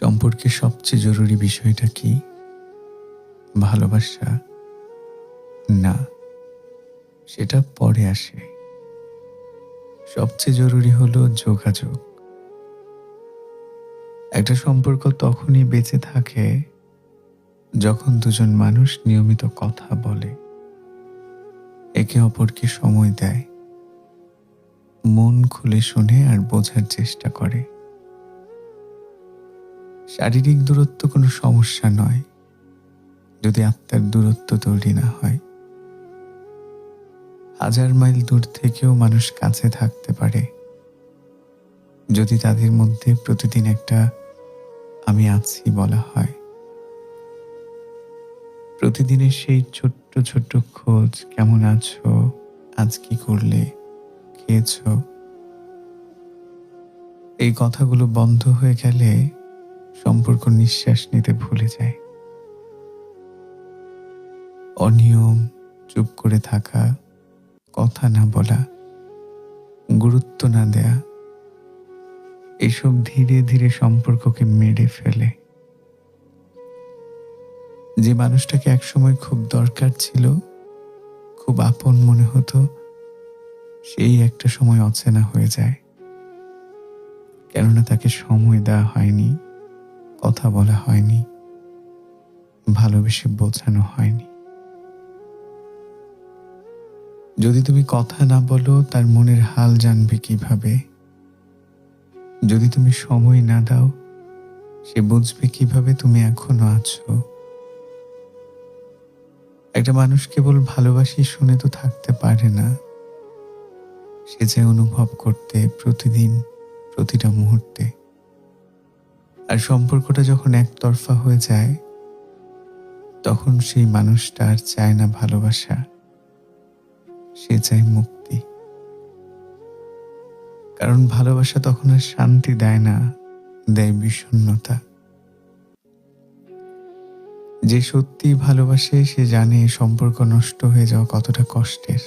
সম্পর্কে সবচেয়ে জরুরি বিষয়টা কি? ভালোবাসা? না। সেটা পরে আসে। সবচেয়ে জরুরি হলো যোগাযোগ। একটা সম্পর্ক তখনই বেঁচে থাকে যখন দুজন মানুষ নিয়মিত কথা বলে। একে অপরকে সময় দেয়। মন খুলে শোনে আর বোঝার চেষ্টা করে। শারীরিক দূরত্ব কোনো সমস্যা নয়। যদি আত্মার দূরত্ব তৈরি না হয়। হাজার মাইল দূর থেকেও মানুষ কাছে থাকতে পারে। যদি তাদের মধ্যে প্রতিদিন একটা আমি আছি বলা হয়। প্রতিদিনের সেই ছোট্ট ছোট্ট খোঁজ, কেমন আছো? আজ কি করলে? খেয়েছো? এই কথাগুলো বন্ধ হয়ে গেলে সম্পর্ক নিঃশ্বাস নিতে ভুলে যায়। অনিয়ম, চুপ করে থাকা, কথা না বলা, গুরুত্ব না দেয়া, এসব ধীরে ধীরে সম্পর্ককে মেরে ফেলে। যে মানুষটাকে একসময় খুব দরকার ছিল, খুব আপন মনে হতো, সেই একটা সময় অচেনা হয়ে যায়। কেননা তাকে সময় দেওয়া হয়নি। কথা বলা হয়নি, ভালোবেসে বোঝানো হয়নি। যদি তুমি কথা না বলো, তার মনের হাল জানবে কীভাবে? যদি তুমি সময় না দাও, সে বুঝবে কীভাবে তুমি এখনও আছো। একটা মানুষ কেবল ভালোবাসি শুনে তো থাকতে পারে না। সে যে অনুভব করতে প্রতিদিন, প্রতিটা মুহূর্তে সম্পর্কটা যখন একতরফা হয়ে যায়, তখন সেই মানুষটা আর চায় না ভালোবাসা। সে চায় মুক্তি। কারণ ভালোবাসা তখন আর শান্তি দেয় না, দেয় বিষণ্ণতা। যে সত্যি ভালোবাসে, সে জানে সম্পর্ক নষ্ট হয়ে যাওয়া কতটা কষ্টের।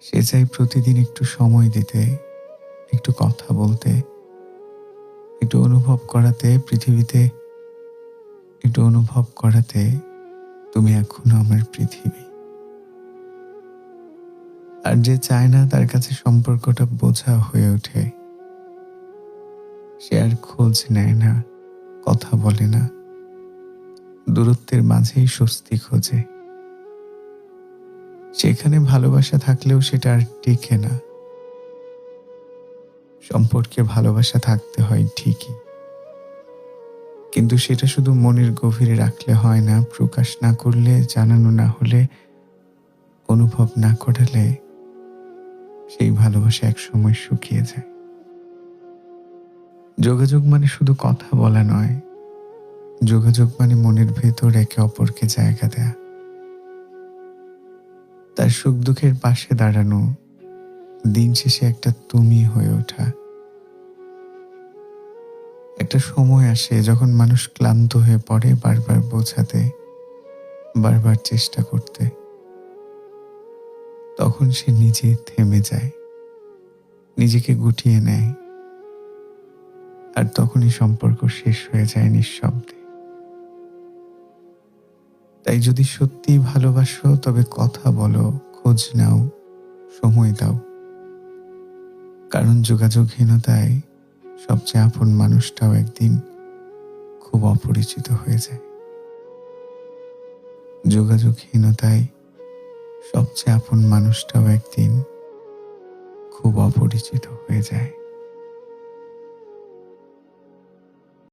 সে চাই প্রতিদিন একটু সময় দিতে, একটু কথা বলতে। একটু অনুভব করাতে, পৃথিবীতে একটু অনুভব করাতে তুমি এখনও আমার পৃথিবী। আর যে চায় না তার কাছে সম্পর্কটা বোঝা হয়ে ওঠে। সে আর খোঁজ নেয় না, কথা বলে না। দূরত্বের মাঝেই স্বস্তি খোঁজে। সেখানে ভালোবাসা থাকলেও সেটা আর টিকে না। সম্পর্কে ভালোবাসা থাকতে হয়, ঠিকই। কিন্তু সেটা শুধু মনের গভীরে রাখলে হয় না, প্রকাশ না করলে, জানানো না হলে, অনুভব না করালে সেই ভালোবাসা এক সময় শুকিয়ে যায়। যোগাযোগ মানে শুধু কথা বলা নয়। যোগাযোগ মানে মনের ভেতর একে অপরকে জায়গা দেয়া। তার সুখ দুঃখের পাশে দাঁড়ানো, দিন শেষে একটা তুমি হয়ে ওঠা। একটা সময় আসে যখন মানুষ ক্লান্ত হয়ে পড়ে বারবার বোঝাতে, বারবার চেষ্টা করতে। তখন সে নিজে থেমে যায়, নিজেকে গুটিয়ে নেয়। আর তখনই সম্পর্ক শেষ হয়ে যায় নিঃশব্দে। তাই যদি সত্যি ভালোবাসো, তবে কথা বলো, খোঁজ নাও, সময় দাও। কারণ যোগাযোগহীনতায় সবচেয়ে আপন মানুষটাও একদিন খুব অপরিচিত হয়ে যায়। যোগাযোগহীনতায় সবচেয়ে আপন মানুষটাও একদিন খুব অপরিচিত হয়ে যায়।